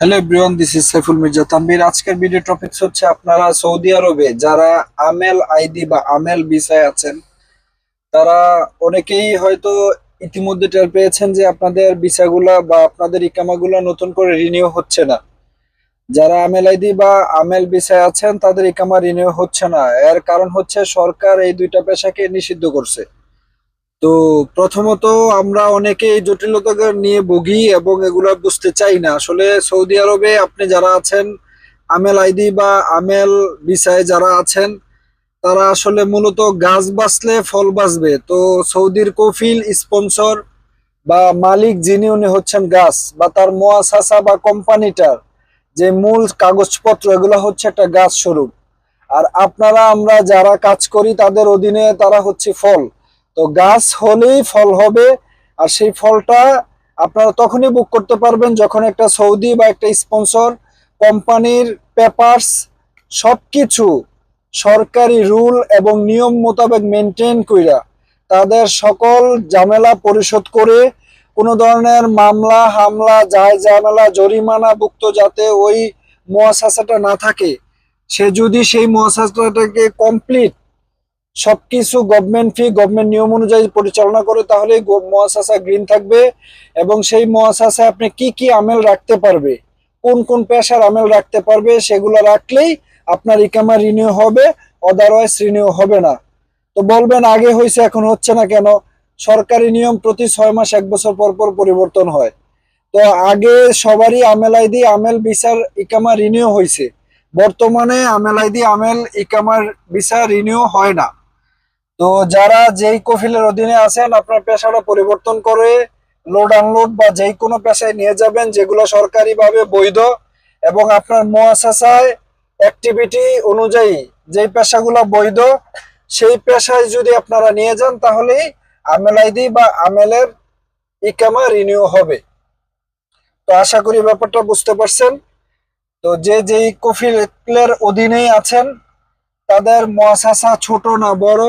Hello everyone this is Saiful Mirza Tanvir আজকের video topics হচ্ছে আপনারা সৌদি আরবে যারা আমেল আইডি বা আমেল ভিসায় আছেন, তারা অনেকেই হয়তো ইতিমধ্যে টের পেয়েছেন যে আপনাদের ভিসাগুলা বা আপনাদের ইকামাগুলো নতুন করে রিনিউ হচ্ছে না। যারা আমেল আইডি বা আমেল ভিসায় আছেন, তাদের ইকামা রিনিউ হচ্ছে না। এর কারণ হচ্ছে সরকার এই দুইটা পেশাকে নিষিদ্ধ করছে। তো প্রথমত আমরা অনেকে এই জটিলতা নিয়ে ভুগি এবং এগুলো বুঝতে চাই না। আসলে সৌদি আরবে আপনি যারা আছেন, আমেল আইডি বা আমেল ভিসায় যারা আছেন, তারা আসলে মূলত গাছ বাঁচলে ফল বাঁচবে। তো সৌদির কফিল স্পন্সর বা মালিক যিনি, উনি হচ্ছেন গাছ বা তার মোয়াসাসা বা কোম্পানিটার যে মূল কাগজপত্র, এগুলো হচ্ছে একটা গাছ স্বরূপ। আর আপনারা, আমরা যারা কাজ করি, তাদের অধীনে তারা হচ্ছে ফল। তো গাছ হলেই ফল হবে, আর সেই ফলটা আপনারা তখনই বুক করতে পারবেন যখন একটা সৌদি বা একটা স্পন্সর কোম্পানির পেপারস সব কিছু সরকারি রুল এবং নিয়ম মোতাবেক মেনটেন কইরা তাদের সকল ঝামেলা পরিশোধ করে কোনো ধরনের মামলা, হামলা যায় ঝামেলা, জরিমানা ভুক্ত যাতে ওই মোয়াসাসাটা না থাকে, সে যদি সেই মোয়াসাসাটাকে কমপ্লিট সবকিছু গভর্নমেন্ট ফি গভর্নমেন্ট নিয়ম অনুযায়ী পরিচালনা করে তাহলে মহাশাসা গ্রিন থাকবে এবং সেই মহাশাসায় আপনি কি কি আমেল রাখতে পারবে, কোন কোন পেশার আমেল রাখতে পারবে সেগুলো রাখলেই আপনার ইকামা রিনিউ হবে অদারওয়াইজ রিনিউ হবে না। তো বলবেন আগে হয়েছে এখন হচ্ছে না কেন? সরকারি নিয়ম প্রতি ছয় মাস, এক বছর পর পর পরিবর্তন হয়। তো আগে সবারই আমেল আইডি আমেল ভিসার ইকামা রিনিউ হয়েছে বর্তমানে আমেল আইডি আমেল ইকামার ভিসা রিনিউ হয় না। তো যারা যেই কফিলের অধীনে আছেন, আপনার পেশাটা পরিবর্তন করে লোড আনলোড বা যেই কোনো পেশায় নিয়ে যাবেন, যেগুলো সরকারিভাবে বৈধ এবং আপনার মোয়াসাসায় অ্যাক্টিভিটি অনুযায়ী যেই পেশাগুলো বৈধ, সেই পেশায় যদি আপনারা নিয়ে যান, তাহলেই আমেল আইডি বা আমেলের ইকামা রিনিউ হবে। তো আশা করি ব্যাপারটা বুঝতে পারছেন। তো যে যেই কফিলের অধীনেই আছেন, তাদের মহাশাসা ছোট না বড়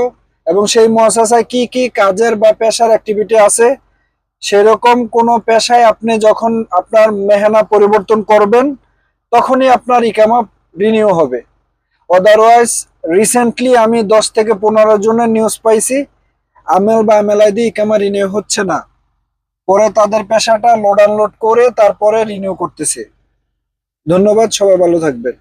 এবং সেই মহাশাসায় কি কি কাজের বা পেশার অ্যাক্টিভিটি আছে, সেরকম কোনো পেশায় আপনি যখন আপনার মেহনা পরিবর্তন করবেন, তখনই আপনার ইকামা রিনিউ হবে। অদারওয়াইজ রিসেন্টলি আমি দশ থেকে পনেরো জনের নিউজ পাইছি আমেল বা আমেল দিয়ে ইকামা রিনিউ হচ্ছে না। পরে তাদের পেশাটা লোড আনলোড করে তারপরে রিনিউ করতেছে। ধন্যবাদ, সবাই ভালো থাকবেন।